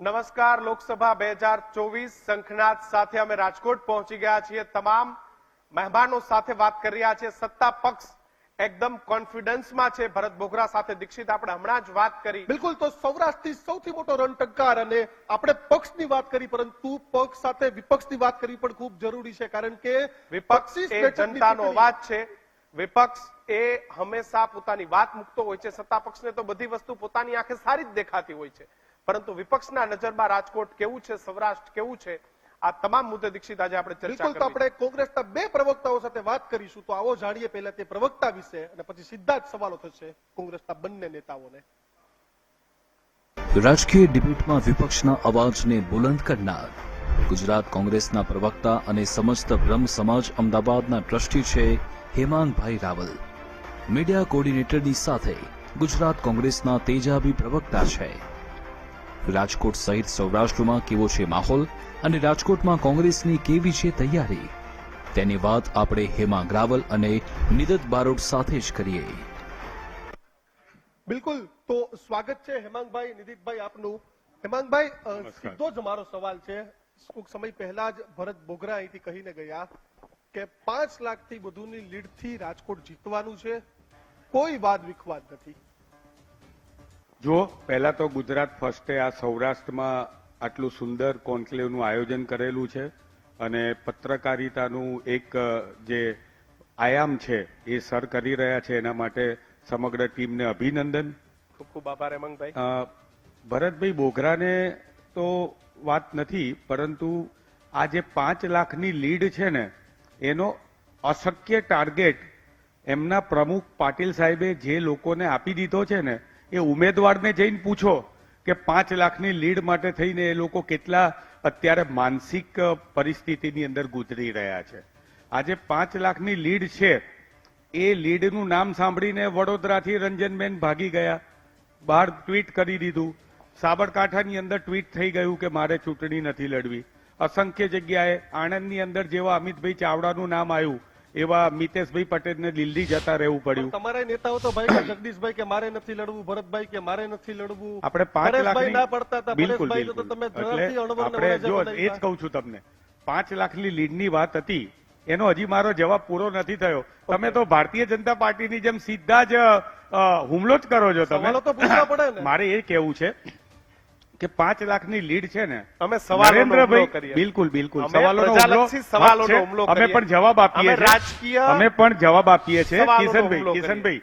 નમસ્કાર લોકસભા બે હજાર ચોવીસ શંખનાથ સાથે અમે રાજકોટ પહોંચી ગયા છીએ. તમામ મહેમાનો સાથે વાત કરી રહ્યા છીએ. સત્તા પક્ષ એકદમ કોન્ફિડન્સમાં છે. ભરત બોગરા સાથે દીક્ષિત આપણે હમણાં જ વાત કરી. બિલકુલ તો સૌરાષ્ટ્રથી સૌથી મોટો રણટંકાર અને આપણે પક્ષની વાત કરી પરંતુ પક્ષ સાથે વિપક્ષની વાત કરવી પણ ખૂબ જરૂરી છે કારણ કે વિપક્ષ એ જનતાનો અવાજ છે. વિપક્ષ એ હંમેશા પોતાની વાત મૂકતો હોય છે. સત્તા પક્ષને તો બધી વસ્તુ પોતાની આંખે સારી જ દેખાતી હોય છે. પરંતુ વિપક્ષના નજરમાં રાજકોટ કેવું છે સૌરાષ્ટ્ર કેવું છે આ તમામ મુદ્દે દીક્ષિત આજે આપણે ચર્ચા બિલકુલ તો આપણે કોંગ્રેસના બે પ્રવક્તાઓ સાથે વાત કરીશું તો આવો જાણીએ પહેલા તે પ્રવક્તા વિશે અને પછી સીધા જ સવાલો થશે કોંગ્રેસના બંને નેતાઓને. રાજકીય ડિબેટમાં વિપક્ષના અવાજને બુલંદ કરનાર ગુજરાત કોંગ્રેસના પ્રવક્તા અને સમસ્ત બ્રહ્મ સમાજ અમદાવાદના ટ્રસ્ટી છે હેમાંગભાઈ રાવલ. મીડિયા કોર્ડિનેટરની સાથે ગુજરાત કોંગ્રેસના તેજાબી પ્રવક્તા છે. રાજકોટ સહિત સૌરાષ્ટ્રમાં કેવો છે માહોલ અને રાજકોટમાં કોંગ્રેસની કેવી છે તૈયારી? તેની વાત આપણે હેમા ગ્રાવલ અને નિદત બારોટ સાથે જ કરીએ. બિલકુલ. તો સ્વાગત છે હેમાંગભાઈ નિધિતભાઈ આપનું. હેમાંગભાઈ સીધો જ મારો સવાલ છે. ટૂંક સમય પહેલા જ ભરત બોગરા અહીંથી કહીને ગયા કે પાંચ લાખથી વધુની લીડથી રાજકોટ જીતવાનું છે. કોઈ વાદ વિખવાદ નથી. જો પહેલા તો ગુજરાત ફર્સ્ટે આ સૌરાષ્ટ્રમાં આટલું સુંદર કોન્ક્લેવનું આયોજન કરેલું છે અને પત્રકારિતાનું એક જે આયામ છે એ સર કરી રહ્યા છે એના માટે સમગ્ર ટીમને અભિનંદન. ખૂબ ખૂબ આભાર હેમંતભાઈ. ભરતભાઈ બોઘરાને તો વાત નથી પરંતુ આ જે પાંચ લાખની લીડ છે ને એનો અશક્ય ટાર્ગેટ એમના પ્રમુખ પાટીલ સાહેબે જે લોકોને આપી દીધો છે ને એ ઉમેદવારને જઈને પૂછો કે પાંચ લાખની લીડ માટે થઈને એ લોકો કેટલા અત્યારે માનસિક પરિસ્થિતિની અંદર ગુજરી રહ્યા છે. આજે પાંચ લાખની લીડ છે. એ લીડનું નામ સાંભળીને વડોદરાથી રંજનબેન ભાગી ગયા. બહાર ટ્વીટ કરી દીધું. સાબરકાંઠાની અંદર ટ્વીટ થઈ ગયું કે મારે ચૂંટણી નથી લડવી. અસંખ્ય જગ્યાએ આણંદની અંદર જેવા અમિતભાઈ ચાવડાનું નામ આવ્યું. એવા મિતેશભાઈ પટેલને દિલ્હી જતા રહેવું પડ્યું. તમારા નેતાઓ તો ભાઈ જગદીશભાઈ કે મારે નથી લડવું ભરતભાઈ કે મારે નથી લડવું. આપણે પાંચ લાખ ના પડતા હતા બિલકુલ આપણે જો એ જ કહું છું તમને પાંચ લાખની લીડની વાત હતી એનો હજી મારો જવાબ પૂરો નથી થયો. તમે તો ભારતીય જનતા પાર્ટીની જેમ સીધા જ હુમલો જ કરો છો સવાલો તો પૂછવા પડે તમે મારે એ કેવું છે કે પાંચ લાખની લીડ છે ને અમે નરેન્દ્રભાઈ. બિલકુલ બિલકુલ સવાલોનો હુમલો અમે પણ જવાબ આપીએ રાજકીય અમે પણ જવાબ આપીએ છીએ. કિશનભાઈ કિશનભાઈ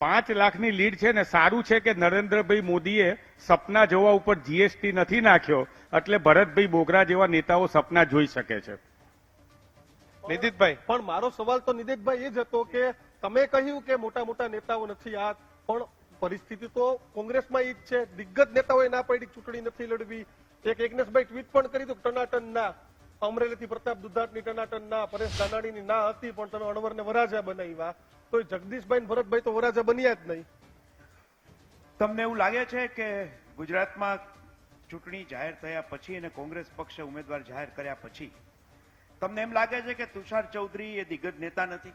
પાંચ લાખની લીડ છે ને સારું છે કે નરેન્દ્રભાઈ મોદીએ સપના જોવા ઉપર જીએસટી નથી નાખ્યો એટલે ભરતભાઈ બોગરા જેવા નેતાઓ સપના જોઈ શકે છે. નિધિતભાઈ. પણ મારો સવાલ તો નિદેશભાઈ એ જ હતો કે તમે કહ્યું કે મોટા મોટા નેતાઓ નથી આ પણ પરિસ્થિતિ તો કોંગ્રેસમાં ઈ છે. દિગ્ગજ નેતાઓએ ના પાડી, ચૂંટણી નથી લડવી. એક એકનેશભાઈ ટ્વીટ પણ કરી હતું ટનાટન ના અમરેલીથી પ્રતાપ દુધાટની ટનાટન ના પરેશ દાનાણીની ના હતી, પણ તમે અણવરને વરાજા બનાવ્યા. તો જગદીશભાઈ ભરતભાઈ તો વરાજા બન્યા જ નહીં. તમને એવું લાગે છે કે ગુજરાતમાં ચૂંટણી જાહેર થયા પછી અને કોંગ્રેસ પક્ષે ઉમેદવાર જાહેર કર્યા પછી? તમને એમ લાગે છે કે તુષાર ચૌધરી એ દિગ્ગજ નેતા નથી?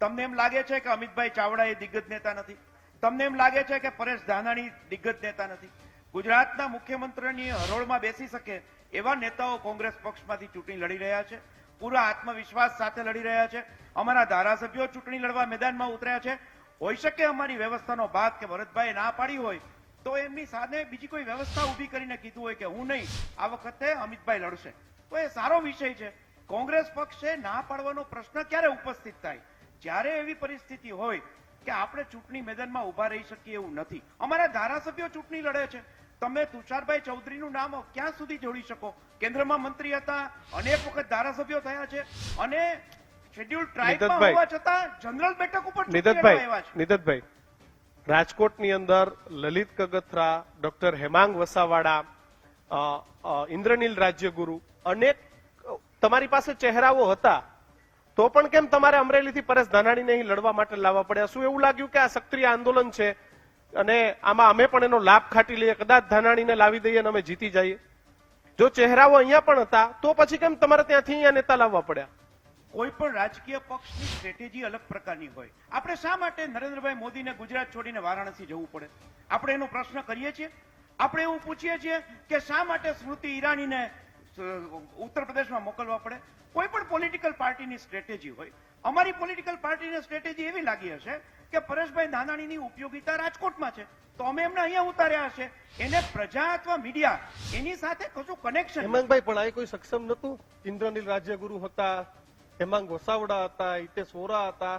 તમને એમ લાગે છે કે અમિતભાઈ ચાવડા એ દિગ્ગજ નેતા નથી? તમને એમ લાગે છે કે પરેશ ધાનાણી દિગ્ગજ નેતા નથી? ગુજરાતના મુખ્યમંત્રીની હરોળમાં બેસી શકે એવા નેતાઓ કોંગ્રેસ પક્ષમાંથી ચૂંટણી લડી રહ્યા છે? પૂરા આત્મવિશ્વાસ સાથે લડી રહ્યા છે? અમારા ધારાસભ્યો ચૂંટણી લડવા મેદાનમાં ઉતર્યા છે? હોઈ શકે અમારી વ્યવસ્થાનો ભાગ કે ભરતભાઈ ના પાડી હોય, તો એમની સાથે બીજી કોઈ વ્યવસ્થા ઊભી કરીને કીધું હોય કે હું નહીં, આ વખતે અમિતભાઈ લડશે. તો એ સારો વિષય છે. કોંગ્રેસ પક્ષે ના પાડવાનો પ્રશ્ન ક્યારે ઉપસ્થિત થાય? જ્યારે એવી પરિસ્થિતિ હોય કે આપણે ચૂંટણી મેદાનમાં ઊભા રહી શકીએ એવું નથી. અમારા ધારાસભ્યો ચૂંટણી લડે છે. તમે તુષારભાઈ ચૌધરીનું નામ ક્યાં સુધી જોડી શકો? કેન્દ્રમાં મંત્રી હતા અનેક વખત ધારાસભ્યો થયા છે. અને શેડ્યુલ ટ્રાઇબમાં હોવા છતાં જનરલ બેઠક ઉપર નિદતભાઈ નિદતભાઈ રાજકોટની અંદર લલિત કગથરા ડોક્ટર હેમાંગ વસાવાડા ઇન્દ્રનીલ રાજ્યગુરુ અનેક તમારી પાસે ચહેરાઓ હતા. તો પણ કેમ તમારે અમરેલીથી પરેશ ધાનાણીને અહીં લડવા માટે લાવવા પડ્યા? શું એવું લાગ્યું કે આ સક્રિય આંદોલન છે? અને આમાં અમે પણ એનો લાભ ખાટી લઈએ, કદાચ ધાનાણીને લાવી દઈએ અને અમે જીતી જઈએ. જો ચહેરાઓ અહીંયા પણ હતા, તો પછી કેમ તમારે ત્યાંથી અહીંયા નેતા લાવવા પડ્યા? કોઈ પણ રાજકીય પક્ષની સ્ટ્રેટેજી અલગ પ્રકારની હોય. આપણે શા માટે નરેન્દ્રભાઈ મોદીને ગુજરાત છોડીને વારાણસી જવું પડે? આપણે એનો પ્રશ્ન કરીએ છીએ. આપણે એવું પૂછીએ છીએ કે શા માટે સ્મૃતિ ઈરાનીને ઉત્તર પ્રદેશમાં મોકલવા પડે. કોઈ પણ પોલિટિકલ પાર્ટીની સ્ટ્રેટેજી હોય, અમારી પોલિટિકલ પાર્ટીની સ્ટ્રેટેજી એવી લાગી હશે કે પરેશભાઈ નાનાણીની ઉપયોગિતા રાજકોટમાં છે. તો અમે એમને અહીંયા ઉતાર્યા હશે. એને પ્રજા અથવા મીડિયા એની સાથે કશું કનેક્શન હેમાંગભાઈ, પણ આ કોઈ સક્ષમ નતું ઇન્દ્રનીલ રાજ્યગુરુ હતા, હેમાંગ વસાવડા હતા, હિતેશ વોરા હતા.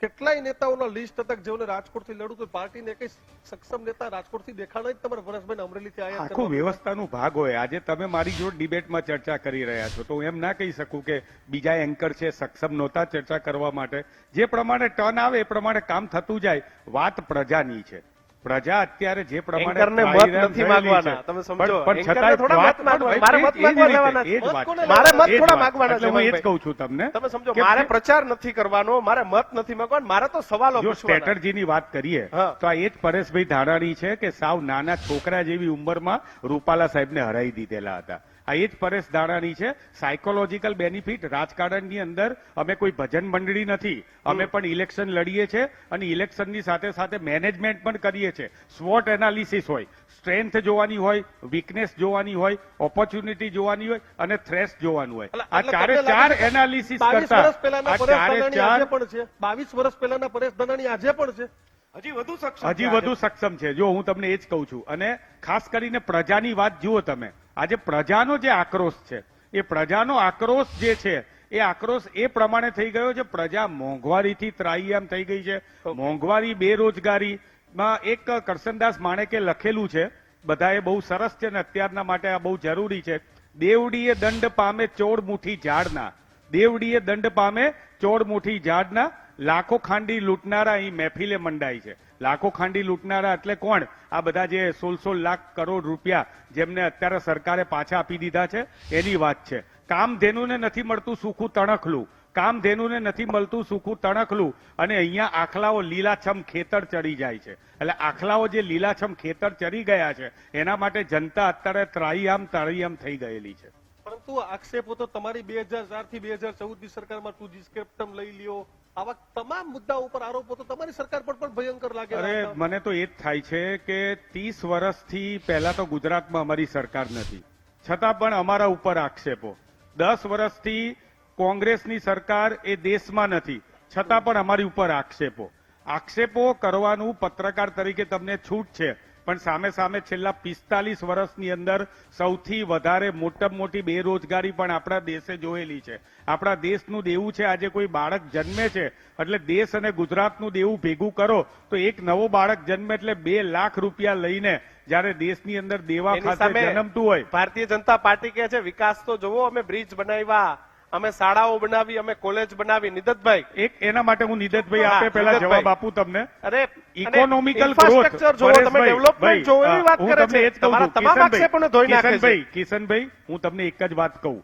કેટલાય નેતાઓના લિસ્ટ હતા કે જેઓને રાજકોટથી લડવું પાર્ટીને કઈ સક્ષમ નેતા રાજકોટથી દેખાણા જ તમારે વરસભાઈ અમરેલીથી આયા આખો વ્યવસ્થાનો ભાગ હોય. આજે તમે મારી જોડે ડિબેટમાં ચર્ચા કરી રહ્યા છો. તો હું એમ ના કહી શકું કે બીજા એન્કર છે, સક્ષમ નહોતા ચર્ચા કરવા માટે. જે પ્રમાણે ટર્ન આવે, એ પ્રમાણે કામ થતું જાય, વાત પ્રજાની છે. પ્રજા અત્યારે જે પ્રમાણે મત નથી માંગવાના. તમે સમજો. પણ- છતાંય થોડા મત. મારે મત માંગવા લેવાના છે. મારે મત થોડા. માંગવાના છે, હું એ જ કહું છું તમને તમે સમજો મારે પ્રચાર નથી કરવાનો મારે મત નથી માંગવાનો મારે તો સવાલો જો સ્ટ્રેટર્જીની વાત કરીએ તો આ એ જ પરેશભાઈ ધારાણી છે કે સાવ નાના છોકરા જેવી ઉંમરમાં રૂપાલા સાહેબને હરાઈ દીધેલા હતા આ એ જ પરેશ ધાણાની છે. સાયકોલોજીકલ બેનિફિટ રાજકારણની અંદર અમે કોઈ ભજન મંડળી નથી. અમે પણ ઇલેક્શન લડીએ છીએ અને ઇલેક્શનની સાથે સાથે મેનેજમેન્ટ પણ કરીએ છીએ. સ્વોટ એનાલિસિસ હોય સ્ટ્રેન્થ જોવાની હોય વીકનેસ જોવાની હોય ઓપોર્ચ્યુનિટી જોવાની હોય અને થ્રેસ જોવાનું હોય. આ ચારે ચાર એનાલિસિસ 22 કરતા વર્ષ પહેલાના આ પરેશ ચારે ચાર પણ છે. બાવીસ વર્ષ પહેલાના પરેશ ધાણાની આજે પણ છે. હજી વધુ સક્ષમ હજી છે વધુ સક્ષમ છે. જો હું તમને એ જ કહું છું. અને ખાસ કરીને પ્રજાની વાત જુઓ તમે. આજે પ્રજાનો જે આક્રોશ છે એ પ્રજાનો આક્રોશ જે છે એ આક્રોશ એ પ્રમાણે થઈ ગયો છે પ્રજા મોંઘવારીથી ત્રાહીયામ થઈ ગઈ છે. મોંઘવારી બેરોજગારીમાં એક કરસનદાસ માણેકે લખેલું છે બધાએ બહુ સરસ છે ને અત્યારના માટે આ બહુ જરૂરી છે દેવડીએ દંડ પામે ચોર મુઠી ઝાડના. દેવડીએ દંડ પામે ચોર મુઠી ઝાડના લાખો ખાંડી લૂંટનારા અહીં મહેફિલે મંડાય છે. લાખો ખાંડી લૂંટનારા એટલે કોણ? આ બધા જે સોળ સોળ લાખ કરોડ રૂપિયા જેમને અત્યારે સરકારે પાછા આપી દીધા છે, એની વાત છે. કામધેનુને નથી મળતું સુખું તણખલું. કામધેનુને નથી મળતું સુખું તણખલું. અને અહીંયા આખલાઓ લીલાછમ ખેતર ચડી જાય છે. એટલે આખલાઓ જે લીલાછમ ખેતર ચડી ગયા છે, એના માટે જનતા અત્યારે ત્રાહીયામ તાળીયામ થઈ ગયેલી છે. પરંતુ આક્ષેપો તો તમારી બે હજાર ચારથી બે હજાર ચૌદની સરકારમાં તું ડિસ્ક્રિપ્ટમ લઈ લ્યો આવા તમામ મુદ્દાઓ ઉપર આરોપો તો તમારી સરકાર પર પણ ભયંકર લાગે અરે મને તો એ જ થાય છે કે ત્રીસ વર્ષથી પહેલા તો ગુજરાતમાં અમારી સરકાર નથી. છતાં પણ અમારા ઉપર આક્ષેપો. દસ વર્ષથી કોંગ્રેસની સરકાર એ દેશમાં નથી. છતાં પણ અમારી ઉપર આક્ષેપો. આક્ષેપો કરવાનું પત્રકાર તરીકે તમને છૂટ છે. પણ સામે સામે છેલ્લા પિસ્તાલીસ વર્ષની અંદર સૌથી વધારે મોટા મોટી બેરોજગારી પણ આપણા દેશે જોયેલી છે. આપણા દેશનું દેવું છે આજે કોઈ બાળક જન્મે છે એટલે દેશ અને ગુજરાતનું દેવું ભેગું કરો તો એક નવો બાળક જન્મે એટલે બે લાખ રૂપિયા લઈને જ્યારે દેશની અંદર દેવા ખાતે જન્મતું હોય. ભારતીય જનતા પાર્ટી કહે છે વિકાસ તો જોવો અમે બ્રિજ બનાવ્યા. અમે શાળાઓ બનાવી અમે કોલેજ બનાવી. નિદતભાઈ. એક એના માટે હું નિદતભાઈ આપે પહેલા જવાબ આપું તમને. અરે ઇકોનોમિકલ ગ્રોથ જોવો તમે ડેવલપમેન્ટ જોવો વાત કરે છે. તમારા તમામ આક્ષેપોને ધોઈ નાખે છે. કિશનભાઈ કિશનભાઈ હું તમને એક જ વાત કહું.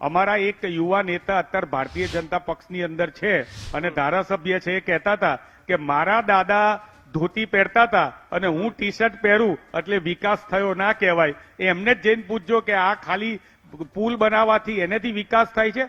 અમારા એક યુવા નેતા અત્યારે ભારતીય જનતા પક્ષની અંદર છે અને ધારાસભ્ય છે એ કહેતા હતા કે મારા દાદા ધોતી પહેરતા હતા અને હું ટી શર્ટ પહેરું એટલે વિકાસ થયો ના કહેવાય. એમને જ જઈને પૂછજો કે આ ખાલી પુલ બનાવવાથી એનેથી વિકાસ થાય છે.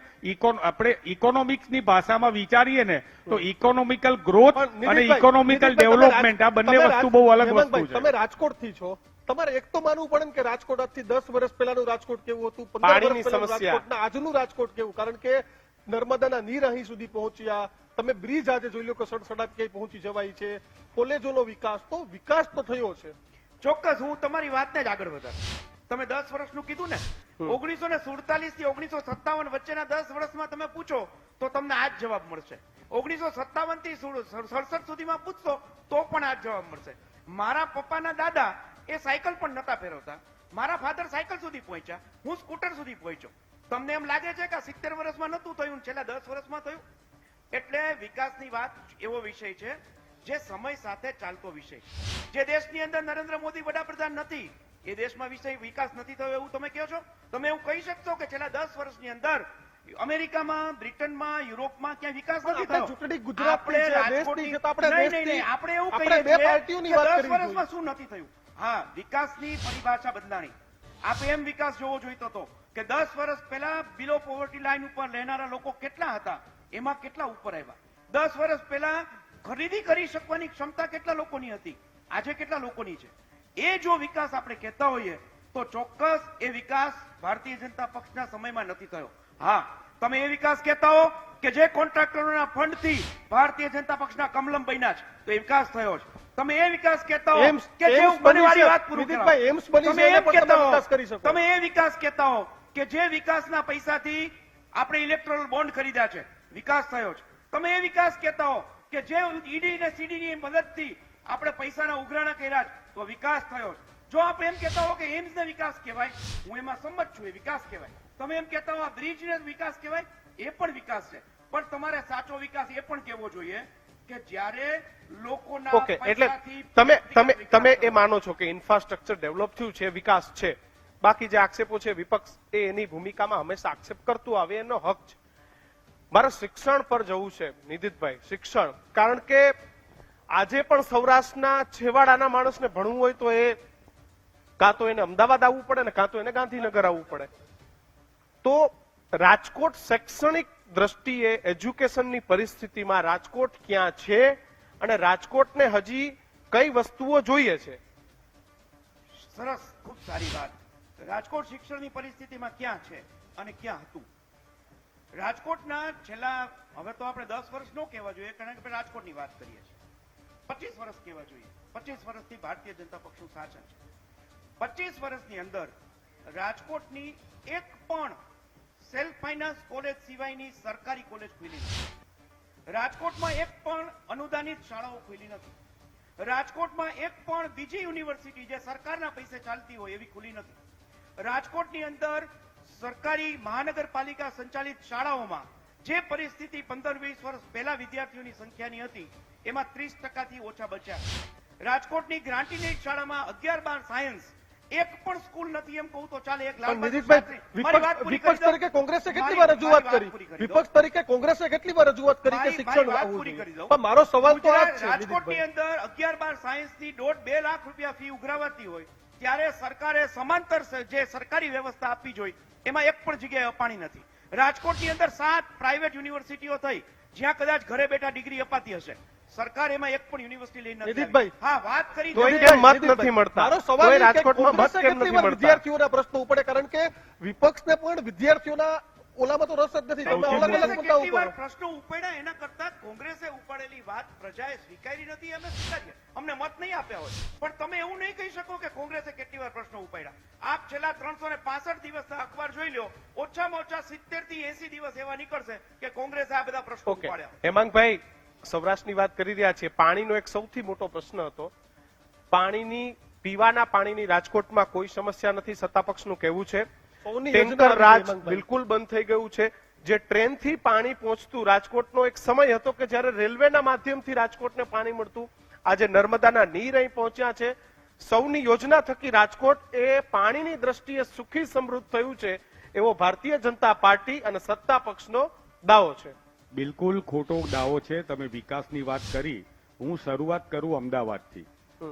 આપણે ઇકોનોમિક્સની ભાષામાં વિચારીએ ને તો ઇકોનોમિકલ ગ્રોથ અને ઇકોનોમિકલ ડેવલપમેન્ટ આ બંને વસ્તુ બહુ અલગ વસ્તુ તમે છે. રાજકોટથી છો. તમારે એક તો માનવું પડે કે રાજકોટ આજથી દસ વર્ષ પહેલાનું રાજકોટ કેવું હતું પાણીની સમસ્યા. આજનું રાજકોટ કેવું? કારણ કે નર્મદાના નીર અહીં સુધી પહોંચ્યા. તમે બ્રિજ આજે જોઈ લો કે સડસડાટ ક્યાંય પહોંચી જવાય છે. કોલેજોનો વિકાસ તો વિકાસ તો થયો છે. ચોક્કસ હું તમારી વાતને જ આગળ વધાર. તમે દસ વર્ષનું કીધું ને ઓગણીસો ને સુડતાલીસથી ઓગણીસો સત્તાવન વચ્ચેના દસ વર્ષમાં તમે પૂછો તો તમને આ જ જવાબ મળશે. ઓગણીસો સત્તાવનથી સડસઠ સુધીમાં પૂછશો તો પણ આ જ જવાબ મળશે. મારા પપ્પાના દાદા એ સાયકલ પણ નતા ફેરવતા. મારા ફાધર સાયકલ સુધી પહોંચ્યા હું સ્કૂટર સુધી પહોંચ્યો. તમને એમ લાગે છે કે સિત્તેર વર્ષમાં નહોતું થયું છેલ્લા દસ વર્ષમાં થયું? એટલે વિકાસની વાત એવો વિષય છે જે સમય સાથે ચાલતો વિષય જે દેશની અંદર નરેન્દ્ર મોદી વડાપ્રધાન નથી એ દેશમાં વિષય વિકાસ નથી થયો એવું તમે કહો છો? તમે એવું કહી શકશો કે છેલ્લા દસ વર્ષની અંદર અમેરિકામાં બ્રિટનમાં યુરોપમાં ક્યાં વિકાસ નથી થયો? ચૂંટણી આપણે રાજકોટની- છે, તો આપણે નહીં, નહીં, આપણે એવું કહીએ બે પાર્ટીઓની વાત વર્ષમાં શું નથી થયું? હા વિકાસની પરિભાષા બદલાણી. આપ એમ વિકાસ જોવો જોઈતો હતો કે દસ વર્ષ પહેલા બિલો પોવર્ટી લાઈન ઉપર રહેનારા લોકો કેટલા હતા? એમાં કેટલા ઉપર આવ્યા? દસ વર્ષ પહેલા ખરીદી કરી શકવાની ક્ષમતા કેટલા લોકોની હતી? આજે કેટલા લોકોની છે? એ જો વિકાસ આપણે કહેતા હોઈએ તો ચોક્કસ એ વિકાસ ભારતીય જનતા પક્ષના સમયમાં નથી થયો હા તમે એ વિકાસ કહેતા હો કે જે કોન્ટ્રાક્ટરોના ફંડથી ભારતીય જનતા પક્ષના કમલમ બન્યા છે તો એ વિકાસ થયો છે તમે એ વિકાસ કહેતા હો કે જે એમ્સ મને બની મારી છે. વાત પૂરી કરાવો. એમ્સ બની તમે એમ કહેતા હો. તમે એ વિકાસ કહેતા હો કે જે વિકાસના પૈસાથી આપણે ઇલેક્ટ્રોલ બોન્ડ ખરીદ્યા છે વિકાસ થયો છે તમે એ વિકાસ કહેતા હો કે જે ઈડી ને સીડી ની મદદથી આપણે પૈસાના ઉઘરાણા કર્યા છે તો વિકાસ થયો છે. જો આપણે એમ કહેતા હો કે એમ્સ ને વિકાસ કહેવાય હું એમાં સંમત છું એ વિકાસ કહેવાય. તમે એમ કહેતા હો આ બ્રિજ ને વિકાસ કહેવાય એ પણ વિકાસ છે. પણ તમારે સાચો વિકાસ એ પણ કહેવો જોઈએ કે જ્યારે લોકોના ઓકે એટલે તમે તમે તમે એ માનો છો કે ઇન્ફ્રાસ્ટ્રક્ચર ડેવલપ થયું છે વિકાસ છે. બાકી જે આક્ષેપો છે વિપક્ષ એ એની ભૂમિકામાં હંમેશા આક્ષેપ કરતું આવે એનો હક છે. મારે શિક્ષણ પર જવું છે નિધિતભાઈ શિક્ષણ. કારણ કે આજે પણ સૌરાષ્ટ્રના છેવાડાના માણસને ભણવું હોય તો એ કાં તો એને અમદાવાદ આવવું પડે ને કાં તો એને ગાંધીનગર આવવું પડે. તો રાજકોટ શૈક્ષણિક દ્રષ્ટિએ એજ્યુકેશનની પરિસ્થિતિમાં રાજકોટ ક્યાં છે અને રાજકોટને હજી કઈ વસ્તુઓ જોઈએ છે? સરસ, ખૂબ સારી વાત. રાજકોટ શિક્ષણની પરિસ્થિતિમાં ક્યાં છે અને ક્યાં હતું? રાજકોટના છેલ્લા, હવે તો આપણે દસ વર્ષ નો કહેવા જોઈએ, કારણ કે રાજકોટની વાત કરીએ છીએ. પચીસ વર્ષ કહેવા જોઈએ. પચીસ વર્ષથી ભારતીય જનતા પક્ષનું શાસન છે. પચીસ વર્ષની અંદર રાજકોટની એક પણ સેલ્ફ ફાઇનાન્સ કોલેજ સિવાયની સરકારી કોલેજ ખુલી નથી. રાજકોટમાં એક પણ અનુદાનિત શાળાઓ ખુલી નથી. રાજકોટમાં એક પણ બીજી યુનિવર્સિટી જે સરકારના પૈસે ચાલતી હોય એવી ખુલી નથી. રાજકોટની અંદર સરકારી મહાનગરપાલિકા સંચાલિત શાળાઓમાં જે પરિસ્થિતિ પંદર વીસ વર્ષ પહેલા વિદ્યાર્થીઓની સંખ્યાની હતી એમાં ત્રીસ ટકાથી ઓછા બચ્યા. રાજકોટની ગ્રાન્ટીનેટ શાળામાં અગિયાર બાર સાયન્સ એક પણ સ્કૂલ નથી એમ કહું તો ચાલે એક વિપક્ષ. તરીકે કોંગ્રેસે કેટલી વાર રજૂઆત કરી. વિપક્ષ તરીકે કોંગ્રેસે કેટલી વાર રજૂઆત કરી કે શિક્ષણ. પણ મારો સવાલ તો આ છે રાજકોટની અંદર અગિયાર બાર સાયન્સની દોઢ બે લાખ રૂપિયા ફી ઉઘરાવાતી હોય ત્યારે સરકારે સમાંતર જે સરકારી વ્યવસ્થા આપવી જોઈએ એમાં એક પણ જગ્યાએ અપાણી નથી. રાજકોટની અંદર સાત પ્રાઇવેટ યુનિવર્સિટીઓ થઈ જ્યાં કદાચ ઘરે બેઠા ડિગ્રી અપાતી હશે. સરકાર એમાં એક પણ યુનિવર્સિટી લઈને નથી. હા વાત કરી મત નથી મળતા? મારો સવાલ એ રાજકોટમાં મત કેમ નથી મળતા? વિદ્યાર્થીઓના પ્રશ્નો ઉપડે? કારણ કે વિપક્ષને પણ વિદ્યાર્થીઓના ઓલામાં તો રસ જ નથી. તમે અલગ અલગ મુદ્દા ઉપર. પ્રશ્નો ઉપાડ્યા? એના કરતા કોંગ્રેસે ઉપાડેલી વાત પ્રજાએ સ્વીકારી નથી અમે સ્વીકારીએ. અમને મત નહીં આપ્યા હોય. પણ તમે એવું નહીં કહી શકો કે કોંગ્રેસે કેટલી વાર પ્રશ્નો ઉપાડ્યા. આપ છેલ્લા ત્રણસો ને પાસઠ દિવસના અખબાર જોઈ લો ઓછામાં ઓછા સિત્તેરથી એસી દિવસ એવા નીકળશે કે કોંગ્રેસે આ બધા પ્રશ્નો ઉપાડ્યા. હેમાંગભાઈ સૌરાષ્ટ્રની વાત કરી રહ્યા છીએ. પાણીનો એક સૌથી મોટો પ્રશ્ન હતો. પાણીની પીવાના પાણીની રાજકોટમાં કોઈ સમસ્યા નથી સત્તાપક્ષનું કહેવું છે. ટેન્કર રાજ બિલકુલ બંધ થઈ ગયું છે. જે ટ્રેનથી પાણી પહોંચતું રાજકોટનો એક સમય હતો કે જ્યારે રેલવેના માધ્યમથી રાજકોટને પાણી મળતું. આજે નર્મદાના નીર અહીં પહોંચ્યા છે. સૌની યોજના થકી રાજકોટ એ પાણીની દ્રષ્ટિએ સુખી સમૃદ્ધ થયું છે એવો ભારતીય જનતા પાર્ટી અને સત્તા પક્ષનો દાવો છે. બિલકુલ ખોટો દાવો છે. તમે વિકાસની વાત કરી. હું શરૂઆત કરું અમદાવાદથી.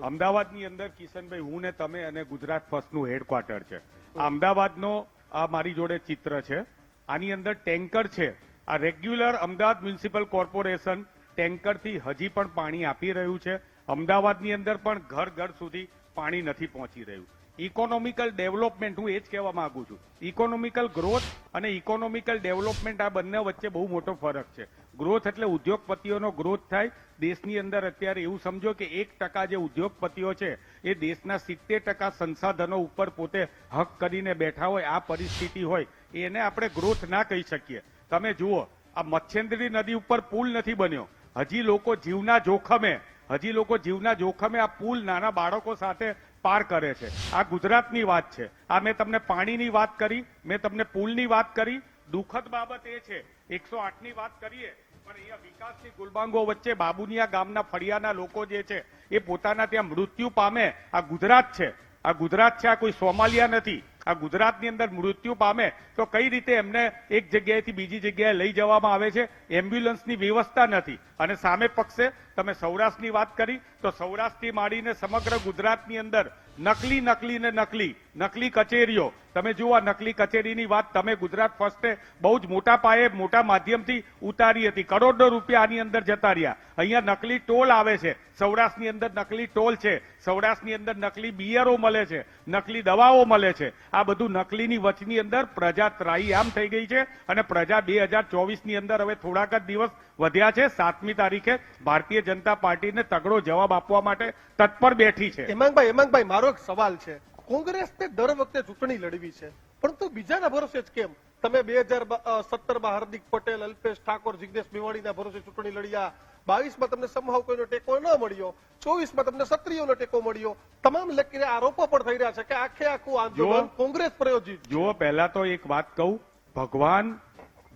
અમદાવાદની અંદર કિશનભાઈ હું ને તમે અને ગુજરાત ફર્સ્ટનું હેડક્વાર્ટર છે. આ અમદાવાદનો આ મારી જોડે ચિત્ર છે. આની અંદર ટેન્કર છે. આ રેગ્યુલર અમદાવાદ મ્યુનિસિપલ કોર્પોરેશન ટેન્કરથી હજી પણ પાણી આપી રહ્યું છે. અમદાવાદની અંદર પણ ઘર ઘર સુધી પાણી નથી પહોંચી રહ્યું. ઇકોનોમિકલ ડેવલપમેન્ટ હું એ જ કહેવા માંગુ છું. ઇકોનોમિકલ ગ્રોથ અને ઇકોનોમિકલ ડેવલપમેન્ટ આ બંને વચ્ચે બહુ મોટો ફરક છે. ગ્રોથ એટલે ઉદ્યોગપતિઓનો ગ્રોથ થાય. દેશની અંદર અત્યારે એવું સમજો કે એક ટકા જે ઉદ્યોગપતિઓ છે, એ દેશના સિત્તેર ટકા સંસાધનો ઉપર પોતે હક કરીને બેઠા હોય, આ પરિસ્થિતિ હોય, એને આપણે ગ્રોથ ના કહી શકીએ. તમે જુઓ, આ મચ્છેન્દ્રી નદી ઉપર પુલ નથી બન્યો. હજી લોકો જીવના જોખમે, હજી લોકો જીવના જોખમે આ પુલ નાના બાળકો સાથે પાર કરે છે. આ ગુજરાતની વાત છે. આ મેં તમને પાણીની વાત કરી, મેં તમને પુલની વાત કરી. દુઃખદ બાબત એ છે, એકસો આઠની વાત કરીએ, પણ અહીંયા વિકાસની ગુલબાંગો વચ્ચે બાબુનિયા ગામના ફળિયાના લોકો જે છે, એ પોતાના ત્યાં મૃત્યુ પામે. આ ગુજરાત છે. આ ગુજરાત છે, આ કોઈ સોમાલિયા નથી. આ ગુજરાતની અંદર મૃત્યુ પામે તો કઈ રીતે એમને એક જગ્યાએથી બીજી જગ્યાએ લઈ જવામાં આવે છે? એમ્બ્યુલન્સની વ્યવસ્થા નથી. અને સામે પક્ષે તમે સૌરાષ્ટ્રની વાત કરી, તો સૌરાષ્ટ્રથી માંડીને સમગ્ર ગુજરાતની અંદર નકલી નકલી ને નકલી નકલી કચેરીઓ. તમે જુઓ નકલી કચેરીની વાત તમે ગુજરાત ફર્સ્ટે બહુ જ મોટા પાયે, મોટા માધ્યમથી ઉતારી હતી. કરોડો રૂપિયા આની અંદર જતા રહ્યા. અહીંયા નકલી ટોલ આવે છે. સૌરાષ્ટ્રની અંદર નકલી ટોલ છે. સૌરાષ્ટ્રની અંદર નકલી બિયરો મળે છે. નકલી દવાઓ મળે છે. આ બધું નકલીની વચની અંદર પ્રજા ત્રાહી આમ થઈ ગઈ છે અને પ્રજા બે હજાર ચોવીસની અંદર હવે થોડાક જ દિવસ વધ્યા છે. સાતમી તારીખે ભારતીય જનતા પાર્ટીને તગડો જવાબ આપવા માટે તત્પર બેઠી છે. હેમાંગભાઈ હેમાંગભાઈ, મારો એક સવાલ છે. કોંગ્રેસને દર વખતે ચૂંટણી લડવી છે, પરંતુ બીજાના ભરોસે જ કેમ? તમે બે હજાર સત્તરમાં હાર્દિક પટેલ, અલ્પેશ ઠાકોર, જિગ્નેશ મેવાણીના ભરોસે ચૂંટણી લડ્યા બાવીસમાં તમને સંભાવ કોઈનો ટેકો ન મળ્યો ચોવીસમાં તમને ક્ષત્રિયોનો ટેકો મળ્યો. તમામ લખીને આરોપો પણ થઈ રહ્યા છે કે આખે આખું આંદોલન કોંગ્રેસ પ્રયોજિત જુઓ પહેલા તો એક વાત કહું. ભગવાન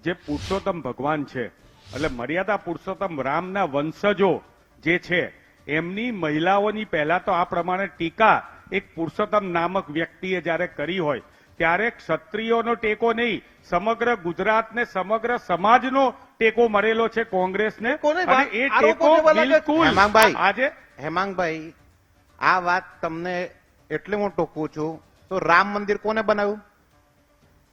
જે પુરુષોત્તમ ભગવાન છે એટલે મર્યાદા પુરુષોત્તમ રામના વંશજો જે છે એમની મહિલાઓની પહેલા તો આ પ્રમાણે ટીકા એક પુરુષોત્તમ નામક વ્યક્તિએ જ્યારે કરી હોય ત્યારે ક્ષત્રિયોનો ટેકો નહીં સમગ્ર ગુજરાતને સમગ્ર સમાજનો ટેકો મળેલો છે કોંગ્રેસને. એ ટેકો? બિલકુલ આજે હેમાંગભાઈ આ વાત તમને એટલે હું ટોકું છું તો રામ મંદિર કોને બનાવ્યું?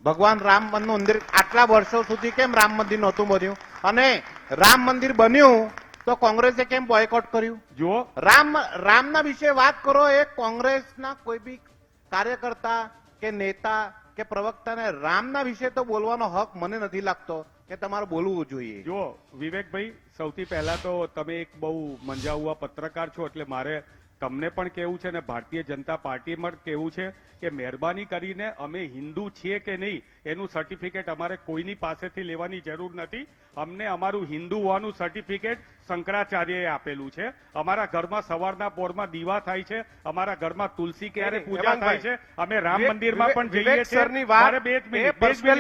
ભગવાન રામ મંદિર આટલા વર્ષો સુધી કેમ રામ મંદિર નહોતું બન્યું? અને રામ મંદિર બન્યું તો કોંગ્રેસે કેમ બોયકોટ કર્યું? જુઓ. રામ રામના વિશે વાત કરો એ કોંગ્રેસના કોઈ બી કાર્યકર્તા કે નેતા, કે પ્રવક્તાને રામના વિશે તો બોલવાનો હક મને નથી લાગતો કે તમારે બોલવું જોઈએ. જો વિવેકભાઈ, સૌથી પહેલા તો તમે એક બહુ મંજાવવા પત્રકાર છો એટલે મારે તમને પણ કેવું છે ને ભારતીય જનતા પાર્ટીમાં પણ કેવું છે કે મહેરબાની કરીને અમે હિન્દુ છીએ કે નહીં એનું સર્ટિફિકેટ અમારે કોઈની પાસેથી લેવાની જરૂર નથી. અમને અમારું હિન્દુ હોવાનું સર્ટિફિકેટ શંકરાચાર્યએ આપેલું છે. અમારા ઘરમાં સવારના પોરમાં દીવા થાય છે. અમારા ઘરમાં તુલસી ક્યારે પૂજા થાય છે? અમે રામ મંદિરમાં પણ જઈએ છીએ.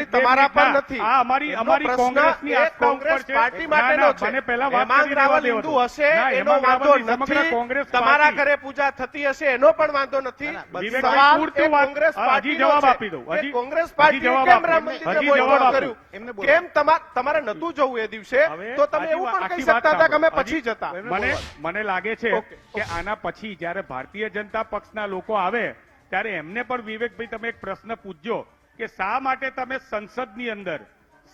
તમારા પર નથી. આ અમારી અમારી કોંગ્રેસની કોંગ્રેસ પાર્ટી ના, માટેનો છે. મને પહેલા વાત હેમાંગ રાવલ હિન્દુ હશે એનો વાંધો નથી. કોંગ્રેસ તમારા ઘરે પૂજા થતી હશે એનો પણ વાંધો નથી. સવાલ કોંગ્રેસ પાર્ટી જવાબ આપી દઉં. હજી- કોંગ્રેસ પાર્ટી કેમ રામ? એમને કેમ તમારે નતું જવું એ દિવસે? તો તમે એવું પણ કહી શકતા હતા કે અમે પછી જતા. મને મને લાગે છે કે આના પછી જ્યારે ભારતીય જનતા પક્ષના લોકો આવે ત્યારે એમને પણ વિવેકભાઈ તમે એક પ્રશ્ન પૂછજો કે શા માટે તમે સંસદની અંદર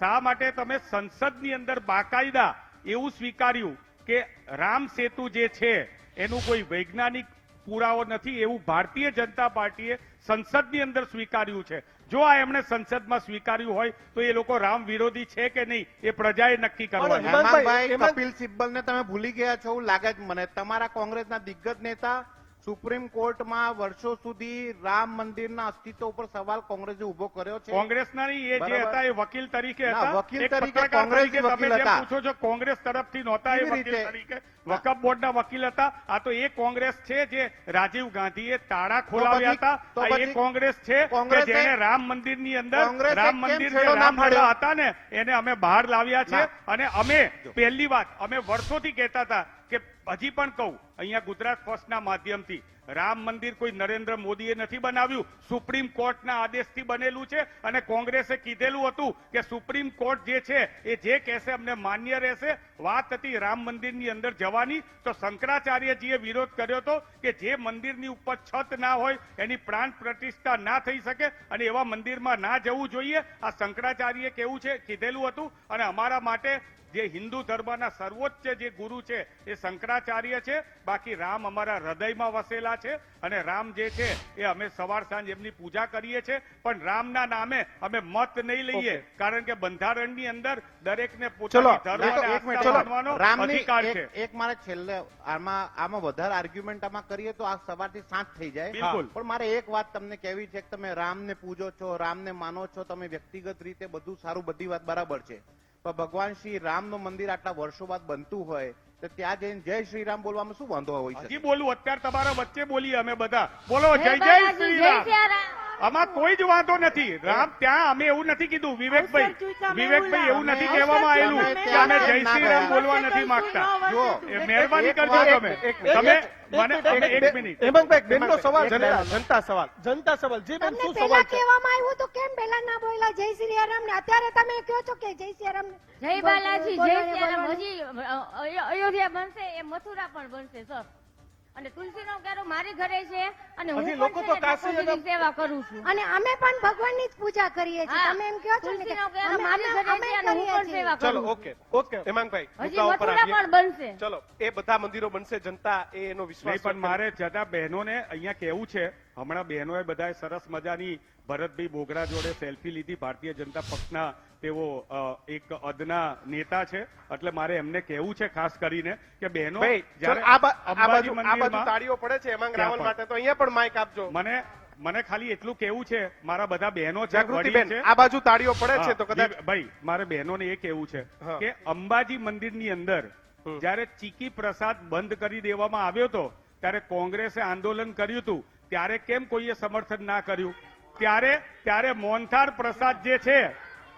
શા માટે તમે સંસદની અંદર બાકાયદા એવું સ્વીકાર્યું કે રામ સેતુ જે છે એનું કોઈ વૈજ્ઞાનિક પુરાવો નથી? એવું ભારતીય જનતા પાર્ટીએ સંસદની અંદર સ્વીકાર્યું છે. જો આ એમણે સંસદમાં સ્વીકાર્યું હોય તો એ લોકો રામ વિરોધી છે કે નહીં એ પ્રજાએ નક્કી કરવાનું કપિલ સિબ્બલને તમે ભૂલી ગયા છો એવું લાગે જ મને. તમારા કોંગ્રેસના દિગ્ગજ નેતા સુપ્રીમ કોર્ટમાં વર્ષો સુધી રામ મંદિરના અસ્તિત્વ ઉપર સવાલ કોંગ્રેસે ઊભો કર્યો છે. કોંગ્રેસના એ જે. હતા એ વકીલ તરીકે હતા. વકીલ તરીકે કોંગ્રેસ વકીલ હતા. પૂછો છો કોંગ્રેસ તરફથી નહોતા એ વકીલ તરીકે. વકફ બોર્ડના વકીલ હતા. આ તો એ કોંગ્રેસ છે જે રાજીવ ગાંધીએ તાળા ખોલાવ્યા હતા. તો એ કોંગ્રેસ છે કે કોંગ્રેસે- જેને રામ મંદિરની અંદર રામ મંદિર જે રામલલા હતા ને એને અમે બહાર લાવ્યા છે અને અમે પહેલી વાત અમે વર્ષોથી કહેતા હતા કે હજી પણ કહું, અહીંયા ગુજરાત ફર્સ્ટના માધ્યમથી રામ મંદિર કોઈ નરેન્દ્ર મોદીએ નથી બનાવ્યું. સુપ્રીમ કોર્ટના આદેશથી બનેલું છે અને કોંગ્રેસે કીધેલું હતું કે સુપ્રીમ કોર્ટ જે છે એ જે કહેશે અમને માન્ય રહેશે. વાત હતી રામ મંદિરની અંદર જવાની. તો શંકરાચાર્યજીએ વિરોધ કર્યો હતો કે જે મંદિરની ઉપર છત ના હોય, એની પ્રાણ પ્રતિષ્ઠા ના થઈ શકે અને એવા મંદિરમાં ના જવું જોઈએ. આ શંકરાચાર્યએ કેવું છે કીધેલું હતું. અને અમારા માટે જે હિન્દુ ધર્મના સર્વોચ્ચ જે ગુરુ છે એ શંકરાચાર્ય છે. બાકી રામ અમારા હૃદયમાં વસેલા છે અને રામ જે છે એ અમે સવાર સાંજ એમની પૂજા કરીએ છીએ પણ રામના નામે અમે મત નહીં લઈએ. કારણ કે બંધારણની અંદર દરેકને પોતાની અધિકાર છે. એક મારે છેલ્લે આમાં આમાં વધારે આર્ગ્યુમેન્ટ આમાં કરીએ તો આ સવારથી સાંજ થઈ જાય. બિલકુલ. પણ મારે એક વાત તમને કહેવી છે કે તમે રામને પૂજો છો રામને માનો છો તમે વ્યક્તિગત રીતે બધું સારું બધી વાત બરાબર છે. પણ ભગવાન શ્રી રામનું મંદિર આટલા વર્ષો બાદ બનતું હોય તો ત્યાં જઈને જય શ્રી રામ બોલવામાં શું વાંધો હોય છે હજી બોલું અત્યારે તમારા વચ્ચે બોલીએ અમે બધા. બોલો જય જય શ્રી રામ. આમાં કોઈ જ વાંધો નથી. રામ ત્યાં અમે એવું નથી કીધું. વિવેકભાઈ વિવેકભાઈ એવું નથી કહેવામાં આવેલું. કે અમે જય શ્રી રામ બોલવા નથી માંગતા. મહેરબાની કરજો તમે. તમે મને એક- અમે એક- એક મિનિટ. હેમાંગભાઈ બેનનો સવાલ જનતા જનતા જનતા સવાલ. જનતા સવાલ. જે બેન શું સવાલ કહેવામાં આવ્યું તો કેમ પહેલા ના બોલ્યા જય શ્રી રામ ને અત્યારે તમે કહો છો કે જય શ્રી રામ જય બાલાજી હજી અયોધ્યા બનશે એ મથુરા પણ બનશે સર. અને તુલસીનો ક્યારો મારી ઘરે છે અને હું પણ લોકો તો કાશી અને- સેવા કરું છું. અને અમે પણ ભગવાનની જ પૂજા કરીએ છીએ. તમે એમ કહો છો ને કે અમે- મારી ઘરે છે અને હું પણ સેવા કરું ચલો ઓકે ઓકે હેમાંગભાઈ હજી મુદ્દા ઉપર મથુરા આવીએ. પણ બનશે. ચલો એ બધા મંદિરો બનશે જનતા એ એનો વિશ્વાસ પણ મારે જતા બહેનોને અહીંયા કેવું છે હમણાં બહેનોએ બધાએ સરસ મજાની ભરતભાઈ બોગરા જોડે સેલ્ફી લીધી. ભારતીય જનતા પક્ષના તેઓ એક અદના નેતા છે. એટલે મારે એમને કહેવું છે ખાસ કરીને કે બહેનો તાળીઓ પડે છે હેમાંગ રાવલ માટે તો અહીંયા પણ માઇક આપજો. મને મને ખાલી એટલું કેવું છે મારા બધા બહેનો છે આ બાજુ તાળીઓ પડે છે તો કદાચ ભાઈ મારે બહેનોને એ કેવું છે કે અંબાજી મંદિરની અંદર. જ્યારે ચીકી પ્રસાદ બંધ કરી દેવામાં આવ્યો હતો ત્યારે કોંગ્રેસે આંદોલન કર્યું હતું ત્યારે કેમ કોઈએ સમર્થન ના કર્યું? ત્યારે ત્યારે મોહનથાળ પ્રસાદ જે છે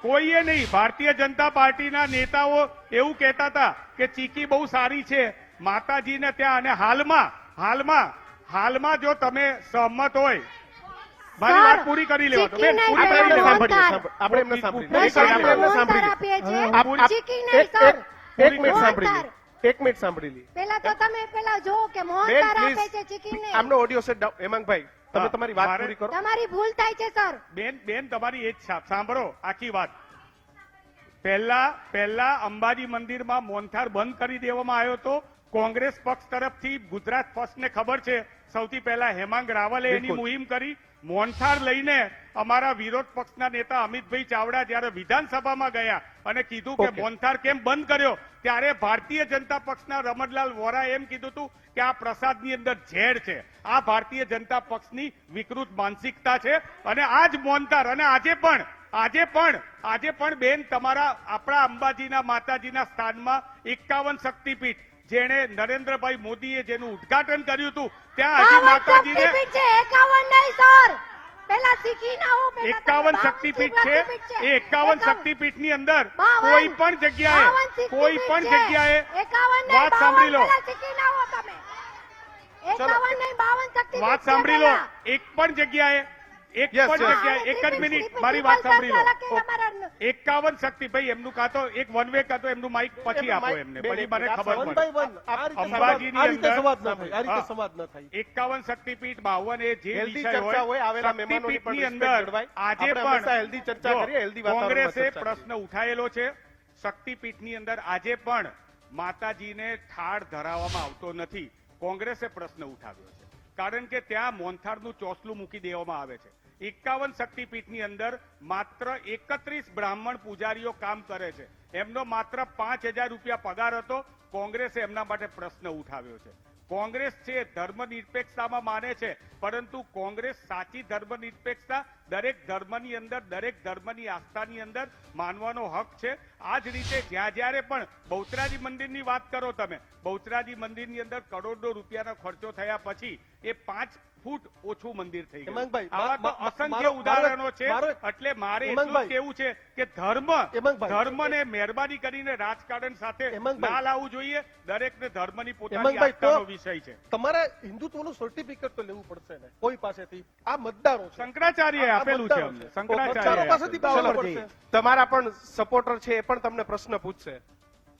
કોઈએ નહીં ભારતીય જનતા પાર્ટીના નેતાઓ એવું કહેતા હતા કે ચીકી બહુ સારી છે માતાજીને ત્યાં અને હાલમાં હાલમાં હાલમાં જો તમે સહમત હોય મારી વાત પૂરી કરી લેવા દો. બેન, પૂરી કરી લેવા. આપણે એમને સાંભળીએ. પૂરી એક મિનિટ, આપણે એમને મોહનથાળ સાંભળીએ. આપીએ છીએ. આપ- આપ- ચીકી નહીં, એક- સર. એક- એક મિનિટ સાંભળી એક મિનિટ સાંભળી લે. પેલા તો તમે પેલા જો કે બેન મોહનથાળ આપે છે ચીકી આમનો ઓડિયો સેટ હેમાંગભાઈ તમે તમારી વાત પૂરી કરો. તમારી ભૂલ થાય છે સર. બેન બેન તમારી એ જ સાંભળો આખી વાત. પહેલા પહેલા અંબાજી મંદિરમાં મોહનથાળ બંધ કરી દેવામાં આવ્યો હતો. કોંગ્રેસ પક્ષ તરફથી ગુજરાત ફર્સ્ટને ખબર છે સૌથી પહેલા હેમાંગ રાવલે એની મુહિમ કરી. મોહનથાળ લઈને અમારા વિરોધ પક્ષના નેતા અમિતભાઈ ચાવડા જયારે વિધાનસભામાં ગયા અને કીધું કે મોનથાર કેમ બંધ કર્યો ત્યારે ભારતીય જનતા પક્ષના રમણલાલ વોરા એમ કીધું હતું કે આ પ્રસાદની અંદર ઝેર છે. આ ભારતીય જનતા પક્ષની વિકૃત માનસિકતા છે અને આ જ મોહનથાળ અને આજે પણ આજે પણ આજે પણ બેન તમારા આપણા અંબાજીના માતાજીના સ્થાનમાં એકાવન શક્તિપીઠ જેણે નરેન્દ્રભાઈ મોદીએ જેનું ઉદઘાટન કર્યું હતું ત્યાં હજી માતાજીને શક્તિપીઠ છે એકાવન ના શક્તિપીઠ છે? એ એકાવન શક્તિપીઠની અંદર કોઈ પણ જગ્યાએ કોઈ પણ જગ્યાએ વાત સાંભળી લો. ના શક્તિપીઠ વાત સાંભળી લો. એક પણ જગ્યાએ એક પણ જગ્યાએ એક જ મિનિટ મારી વાત સાંભળી લો. એકાવન શક્તિભાઈ એમનું કાં તો એક વન વે કાં તો એમનું માઇક પછી આપો એમને. પછી મને ખબર પડે. અંબાજીની સંવાદ- આ રીતે અંદર- સંવાદ ન થાય આ રીતે હા. સંવાદ ન થાય. એકાવન શક્તિપીઠ બાવન એ જે વિષય હોય, શક્તિપીઠની અંદર આજે પણ હેલ્ધી ચર્ચા કરીએ, હેલ્ધી કોંગ્રેસે પ્રશ્ન ઉઠાયેલો છે શક્તિપીઠની અંદર આજે પણ માતાજીને ઠાળ ધરાવવામાં આવતો નથી. કોંગ્રેસે પ્રશ્ન ઉઠાવ્યો છે. કારણ કે ત્યાં મોહનથાળનું ચોસલું મૂકી દેવામાં આવે છે. એકાવન શક્તિપીઠની અંદર માત્ર એકત્રીસ બ્રાહ્મણ પૂજારીઓ કામ કરે છે. એમનો માત્ર પાંચ હજાર રૂપિયા પગાર હતો. કોંગ્રેસે એમના માટે પ્રશ્ન ઉઠાવ્યો છે. કોંગ્રેસ છે ધર્મનિરપેક્ષતામાં માને છે, પરંતુ કોંગ્રેસ સાચી ધર્મનિરપેક્ષતા દરેક ધર્મની અંદર, દરેક ધર્મની આસ્થાની અંદર માનવાનો હક છે. આ જ રીતે જ્યાં જ્યારે પણ બહુચરાજી મંદિરની વાત કરો તમે, બહુચરાજી મંદિરની અંદર કરોડો રૂપિયાનો ખર્ચો થયા પછી એ પાંચ ફૂટ ઓછું મંદિર થઈ ગયું. આવા તો અસંખ્ય ઉદાહરણો છે એટલે મારે એટલું કેવું છે કે ધર્મ. ધર્મને મહેરબાની કરીને રાજકારણ સાથે. ના લાવવું જોઈએ. દરેકને ધર્મની પોતાની આસ્થાનો વિષય છે. તમારે હિન્દુત્વનું સર્ટિફિકેટ તો લેવું પડશે ને કોઈ પાસેથી. આ મતદારો શંકરાચાર્ય શંકરાચાર્યએ આપેલું છે અમને. શંકરાચાર્ય પાસેથી તમારા પણ સપોર્ટર છે એ પણ તમને પ્રશ્ન પૂછશે.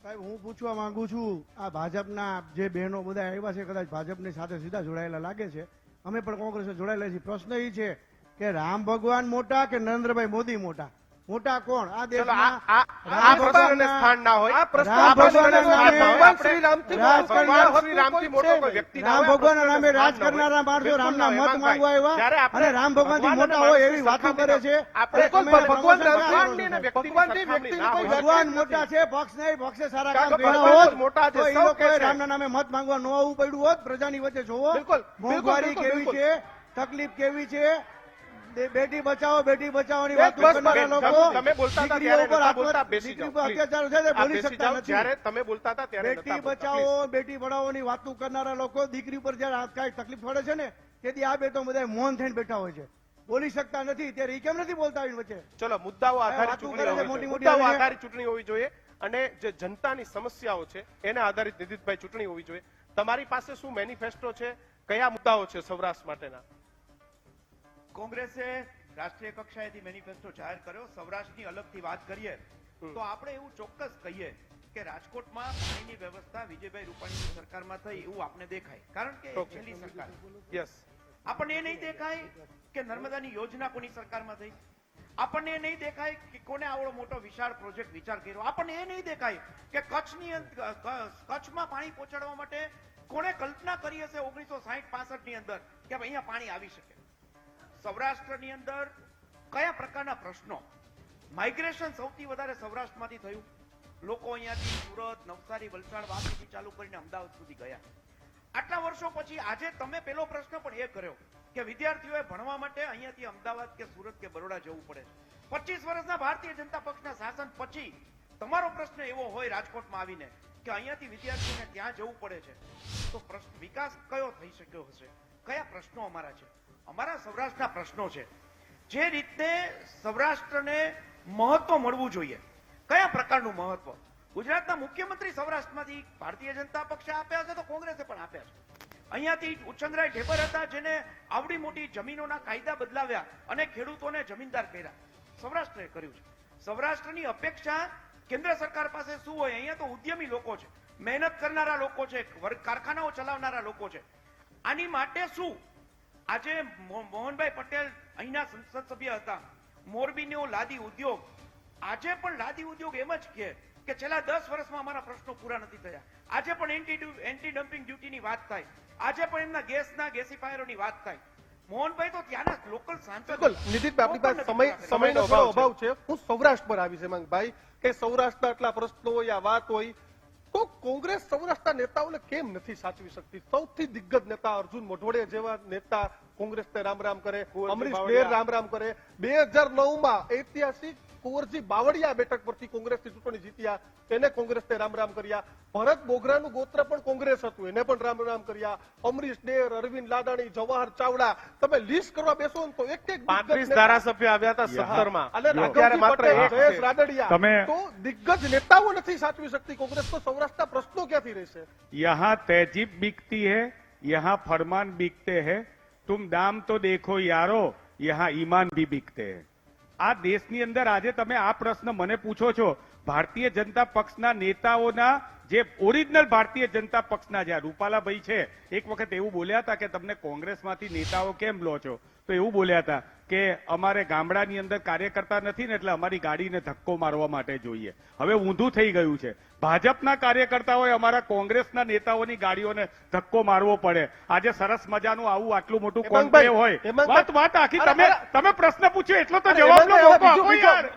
સાહેબ હું પૂછવા માંગુ છું આ ભાજપના જે બહેનો બધા આવ્યા છે કદાચ ભાજપની સાથે સીધા જોડાયેલા લાગે છે અમે પણ કોંગ્રેસે જોડાયેલા છીએ. પ્રશ્ન એ છે કે રામ ભગવાન મોટા કે નરેન્દ્રભાઈ મોદી મોટા? મોટા કોણ? આ રામ સ્થાન ના હોય. ભગવાન નામે રાજ. કરનારા માણસો રામના મત માંગવા આવ્યા અને રામ ભગવાનથી મોટા હોય એવી વાતો કરે છે. ભગવાન- મોટા છે પક્ષ નહીં પક્ષે સારા કામ કર્યા હોત મોટા છે, એ લોકોએ રામના નામે મત માંગવા ન આવવું પડ્યું હોત. પ્રજાની વચ્ચે જોવો મોંઘવારી કેવી છે તકલીફ કેવી છે બેટી બચાવો બેટી બચાવોની બસ, વાતો તમે- બોલતા હતા ત્યારે બોલતા, બેસી અત્યાચાર છે તે બોલી શકતા નથી. જ્યારે તમે બોલતા હતા ત્યારે બેટી બચાવો બેટી પઢાઓની વાતો કરનારા લોકો દીકરી ઉપર જ્યારે કાંઈ તકલીફ પડે છે ને તેથી આ બે તો બધા મૌન થઈને બેઠા હોય છે. બોલી શકતા નથી ત્યારે એ કેમ નથી બોલતા આવીને વચ્ચે? ચલો મુદ્દાઓ આધારિત ચૂંટણી મોટી આધારિત ચૂંટણી હોવી જોઈએ અને જે જનતાની સમસ્યાઓ છે એના આધારિત નિધિતભાઈ ચૂંટણી હોવી જોઈએ. તમારી પાસે શું મેનિફેસ્ટો છે? કયા મુદ્દાઓ છે સૌરાષ્ટ્ર માટેના? કોંગ્રેસે રાષ્ટ્રીય કક્ષાએથી મેનિફેસ્ટો જાહેર કર્યો. સૌરાષ્ટ્રની અલગથી વાત કરીએ તો આપણે એવું ચોક્કસ કહીએ કે રાજકોટમાં પાણીની વ્યવસ્થા વિજયભાઈ રૂપાણીની સરકારમાં થઈ એવું આપને દેખાય. કારણ કે. છેલ્લી સરકાર. યસ આપણને એ નહીં દેખાય કે નર્મદાની યોજના કોની સરકારમાં થઈ? આપણને એ નહીં દેખાય કે કોને આવડો મોટો વિશાળ પ્રોજેક્ટ વિચાર કર્યો? આપણને એ નહીં દેખાય કે કચ્છની કચ્છમાં પાણી પહોંચાડવા માટે કોને કલ્પના કરી હશે ઓગણીસો સાહીઠ પાસઠની અંદર કે અહીંયા પાણી આવી શકે? સૌરાષ્ટ્રની અંદર કયા પ્રકારના પ્રશ્નો? માઇગ્રેશન સૌથી વધારે સૌરાષ્ટ્રમાંથી થયું. લોકો અહીંયાથી સુરત, નવસારી, વલસાડ વાપીથી ચાલુ કરીને અમદાવાદ સુધી ગયા. આટલા વર્ષો પછી આજે તમે પેલો પ્રશ્ન પણ એ કર્યો કે વિદ્યાર્થીઓએ ભણવા માટે અહીંયાથી અમદાવાદ કે સુરત કે બરોડા જવું પડે છે. પચીસ વર્ષના ભારતીય જનતા પક્ષના શાસન પછી તમારો પ્રશ્ન એવો હોય રાજકોટમાં આવીને કે અહીંયાથી વિદ્યાર્થીઓને ત્યાં જવું પડે છે. તો પ્રશ્ન વિકાસ કયો થઈ શક્યો હશે? કયા પ્રશ્નો અમારા છે? અમારા સૌરાષ્ટ્રના પ્રશ્નો છે. જે રીતે સૌરાષ્ટ્રને મહત્વ મળવું જોઈએ. કયા પ્રકારનું મહત્વ? ગુજરાતના મુખ્યમંત્રી સૌરાષ્ટ્રમાંથી ભારતીય જનતા પક્ષે આપ્યા છે તો કોંગ્રેસે પણ આપ્યા છે. અહીંયાથી ઉચ્ચંદ્રાય ઢેબર હતા જેને આવડી મોટી જમીનોના કાયદા બદલાવ્યા અને ખેડૂતોને જમીનદાર કર્યા. સૌરાષ્ટ્રએ કર્યું છે. સૌરાષ્ટ્રની અપેક્ષા કેન્દ્ર સરકાર પાસે શું હોય? અહીંયા તો ઉદ્યમી લોકો છે. મહેનત કરનારા લોકો છે કારખાનાઓ ચલાવનારા લોકો છે. આની માટે શું આજે મોહનભાઈ પટેલ અહીંના સંસદ સભ્ય હતા. મોરબીનો લાદી ઉદ્યોગ. આજે પણ લાદી ઉદ્યોગ એમ જ કે કે છેલ્લા દસ વર્ષમાં અમારા પ્રશ્નો પૂરા નથી થયા. આજે પણ એન્ટી એન્ટી ડમ્પિંગ ડ્યુટીની વાત થાય. આજે પણ એમના ગેસના ગેસીફાયરોની વાત થાય. મોહનભાઈ તો ત્યાંના લોકલ સાંસદ બિલકુલ. આપણી પાસે સમય સમયનો થોડો અભાવ છે. હું સૌરાષ્ટ્ર પર આવીશ હેમાંગભાઈ કે સૌરાષ્ટ્રના આટલા પ્રશ્નો હોય આ વાત હોય તો કોંગ્રેસ સૌરાષ્ટ્રના નેતાઓને કેમ નથી સાચવી શકતી? સૌથી દિગ્ગજ નેતા અર્જુન મોઢવાડિયા જેવા નેતા કોંગ્રેસને રામ રામ કરે અમરીશ બેર રામ રામ કરે. બે હજાર નવમાં ઐતિહાસિક કુંવરજી બાવળિયા બેઠક પરથી કોંગ્રેસની ચૂંટણી જીત્યા. તેને કોંગ્રેસને રામ રામ કર્યા. ભરત બોગરાનું ગોત્ર પણ કોંગ્રેસ હતું. એને પણ રામ રામ કર્યા. અમરીશ ડેર અરવિંદ લાડાણી જવાહર ચાવડા. તમે લિસ્ટ કરવા બેસો તો એક એક ધારાસભ્ય આવ્યા હતા સત્તરમાં અને રાઘવજી પટેલ જયેશ રાદડિયા. તો દિગ્ગજ નેતાઓ નથી સાચવી શકતી કોંગ્રેસ. તો સૌરાષ્ટ્રના પ્રશ્નો ક્યાંથી રહેશે? યહાં તહેજીબ બીકતી હે યહાં ફરમાન બીકતે હૈ. તુમ દામ તો દેખો યારો યહાં ઈમાન ભી બિકતે આ દેશની અંદર આજે તમે આ પ્રશ્ન મને પૂછો છો ભારતીય જનતા પક્ષના નેતાઓના જે ઓરિજિનલ ભારતીય જનતા પક્ષના જ્યાં રૂપાલાભાઈ છે એક વખત એવું બોલ્યા હતા કે તમને કોંગ્રેસમાંથી નેતાઓ કેમ લો છો તો એવું બોલ્યા હતા કે અમારે ગામડાની અંદર કાર્યકર્તા નથી ને એટલે અમારી ગાડીને ધક્કો મારવા માટે જોઈએ. હવે ઊંધું થઈ ગયું છે. ભાજપના કાર્યકર્તાઓએ અમારા કોંગ્રેસના નેતાઓની ગાડીઓને ધક્કો મારવો પડે. આજે સરસ મજાનું આવું આટલું મોટું કોન્ક્લેવ હોય. વાત વાત આખી તમે તમે પ્રશ્ન પૂછ્યો એટલો તો જવાબ.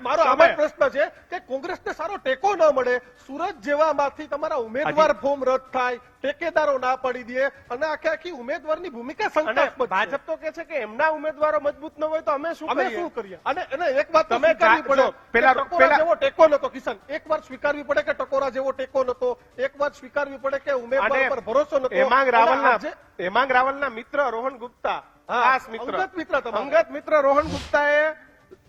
મારો આમાં પ્રશ્ન છે કે કોંગ્રેસને સારો ટેકો ન મળે. સુરત જેવામાંથી તમારા ઉમેદવાર. ફોર્મ રદ થાય ટેકેદારો ના પડી દે અને આખે આખી ઉમેદવારની ભૂમિકા અને ભાજપ તો કે છે કે એમના ઉમેદવારો મજબૂત ન હોય તો અમે શું અમે શું કરીએ? અને અને એક વાત તમે કરવી પડે પેલા- પેલા- જેવો ટેકો નતો કિશન. એક વાર સ્વીકારવી પડે કે ટકોરા જેવો ટેકો નતો? એક વાર સ્વીકારવી પડે કે ઉમેદવાર પર ભરોસો નતો? હેમાંગ રાવલના હેમાંગ રાવલના મિત્ર રોહન ગુપ્તા ખાસ મિત્ર. અંગત મિત્ર. અંગત મિત્ર રોહન ગુપ્તાએ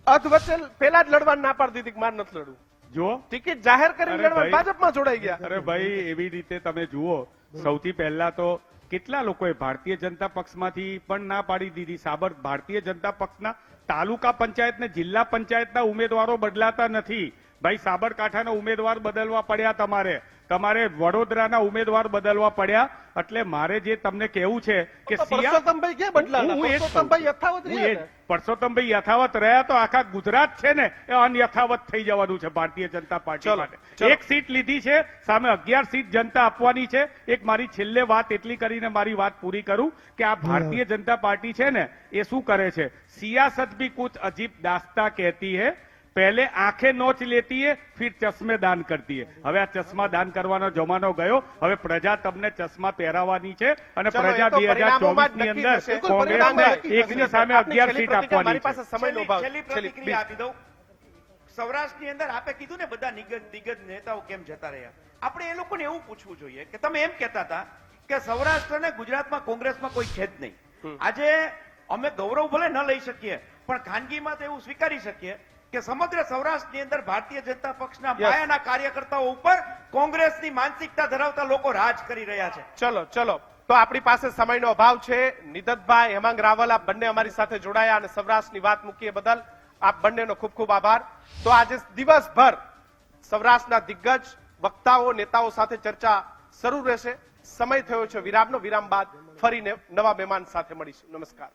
અધ વચ્ચે પેલા જ લડવા ના પાડી દીધી કે મારે નથી લડવું. જો ટિકિટ જાહેર કરીને લડવા. ભાજપમાં જોડાઈ ગયા. અરે ભાઈ એવી રીતે તમે જુઓ. સૌથી પહેલા તો કેટલા લોકોએ ભારતીય જનતા પક્ષમાંથી પણ ના પાડી દીધી? સાબર, ભારતીય જનતા પક્ષના તાલુકા પંચાયત ને જિલ્લા પંચાયતના ઉમેદવારો બદલાતા નથી. ભાઈ સાબરકાંઠાના ઉમેદવાર બદલવા પડ્યા તમારે. તમારે વડોદરાના ઉમેદવાર બદલવા પડ્યા એટલે મારે જે તમને કહેવું છે કે પરસોત્તમભાઈ ક્યાં? હું- હું પરસોત્તમભાઈ યથાવત રહ્યા? પરસોત્તમભાઈ યથાવત રહ્યા તો આખા ગુજરાત છે ને એ અનયથાવત થઈ જવાનું છે ભારતીય જનતા પાર્ટી માટે. એક સીટ લીધી છે સામે અગિયાર સીટ જનતા આપવાની છે. એક મારી છેલ્લે વાત એટલી કરીને મારી વાત પૂરી કરું કે આ ભારતીય જનતા પાર્ટી છે ને એ શું કરે છે? સિયાસત ભી કુછ અજીબ દાસ્તા કહેતી है પહેલે આંખે નોચ લેતી है फिर ચશ્મે દાન કરતી है હવે આ ચશ્મા દાન કરવાનો જમાનો ગયો હવે પ્રજા તમને ચશ્મા પહેરાવાની છે અને ચલો, પ્રજા એ તો બે હજાર પરિણામોમાં ચોવીસ જ ની નક્કી અંદર થશે. કોંગ્રેસને પરિણામો એકની સામે આપની અગિયાર છેલ્લી સીટ પ્રતિક્રિયા આપવાની મારી છે પાસે સમયનો છેલ્લી- અભાવ છેલ્લી છેલ્લી પ્રતિક્રિયા આપી દઉં સૌરાષ્ટ્રની અંદર આપે કીધું ને બધા નિગજ દિગ્ગજ નેતાઓ કેમ જતા રહ્યા આપણે એ લોકોને એવું પૂછવું જોઈએ કે તમે એમ કહેતા હતા કે સૌરાષ્ટ્ર અને ગુજરાતમાં કોંગ્રેસમાં કોઈ છે જ નહીં આજે અમે ગૌરવ ભલે ન લઈ શકીએ પણ ખાનગીમાં તો એવું સ્વીકારી શકીએ કે સમગ્ર સૌરાષ્ટ્રની અંદર ભારતીય જનતા પક્ષના. પાયાના કાર્યકર્તાઓ ઉપર કોંગ્રેસની માનસિકતા ધરાવતા લોકો રાજ કરી રહ્યા છે. ચલો ચલો. તો આપણી પાસે સમયનો અભાવ છે. નિદતભાઈ હેમાંગ રાવલ આપ બંને અમારી સાથે જોડાયા અને સૌરાષ્ટ્રની વાત મૂકીએ બદલ આપ બંનેનો ખૂબ ખૂબ આભાર. તો આજે દિવસભર સૌરાષ્ટ્રના દિગ્ગજ વક્તાઓ નેતાઓ સાથે ચર્ચા શરૂ રહેશે. સમય થયો છે વિરામનો. વિરામ બાદ ફરીને નવા મહેમાન સાથે મળીશું. નમસ્કાર.